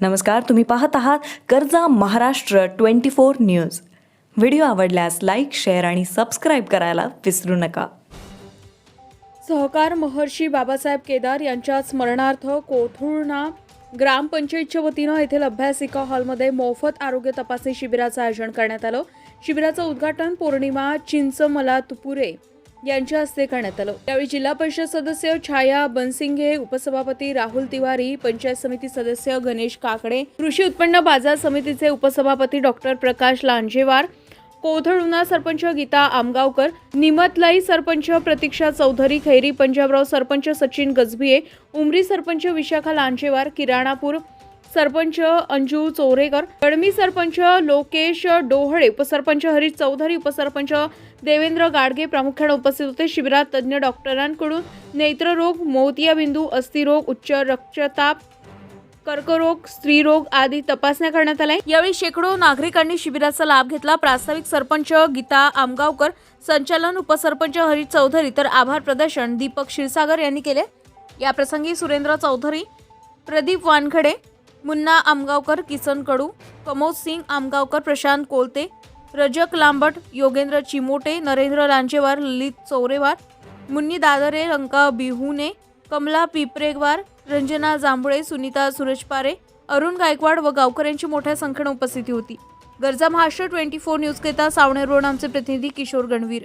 नमस्कार तुम्ही पाहत आहात कर्जा Maharashtra twenty four news. Video आवडल्यास लाईक शेअर आणि सबस्क्राईब करायला विसरू नका. सहकार महर्षी बाबासाहेब केदार यांच्या स्मरणार्थ कोथरूडना ग्रामपंचायतच्या वतीनं येथील अभ्यासिका हॉलमध्ये मोफत आरोग्य तपासणी शिबिराचं आयोजन करण्यात आलं. शिबिराचं उद्घाटन पौर्णिमा चिंचमला तुपुरे यांच्या हस्ते करण्यात आलं. यावेळी जिल्हा परिषद सदस्य छाया बनसिंगे उपसभापती राहुल तिवारी पंचायत समिती सदस्य गणेश काकडे कृषी उत्पन्न बाजार समितीचे उपसभापती डॉक्टर प्रकाश लांजेवार कोथळुना सरपंच गीता आमगावकर निमतलाई सरपंच प्रतीक्षा चौधरी खैरी पंजाबराव सरपंच सचिन गजबिये उमरी सरपंच विशाखा लांजेवार किराणापूर सरपंच अंजू चोरेकर कळमी सरपंच लोकेश डोहळे उपसरपंच हरीश चौधरी उपसरपंच देवेंद्र गाडगे प्रामुख्याने उपस्थित होते. शिबिरात तज्ज्ञ डॉक्टरांकडून नेत्ररोग मोतियाबिंदू अस्थिरोग उच्च रक्तताप कर्करोग स्त्रीरोग आदी तपासण्या करण्यात आल्या. यावेळी शेकडो नागरिकांनी शिबिराचा लाभ घेतला. प्रास्ताविक सरपंच गीता आमगावकर संचालन उपसरपंच हरीश चौधरी तर आभार प्रदर्शन दीपक क्षीरसागर यांनी केले. याप्रसंगी सुरेंद्र चौधरी प्रदीप वानखडे मुन्ना आमगावकर किसन कडू कमोद सिंग आमगावकर प्रशांत कोलते रजक लांबट योगेंद्र चिमोटे नरेंद्र लांजेवार ललित चौरेवार मुन्नी दादरे रंका बिहुने कमला पिपरेगवार रंजना जांभळे सुनीता सुरजपारे अरुण गायकवाड व गावकऱ्यांची मोठ्या संख्येने उपस्थिती होती. गरजा महाराष्ट्र ट्वेंटी फोर न्यूजकरिता सावणे रोड आमचे प्रतिनिधी किशोर गणवीर.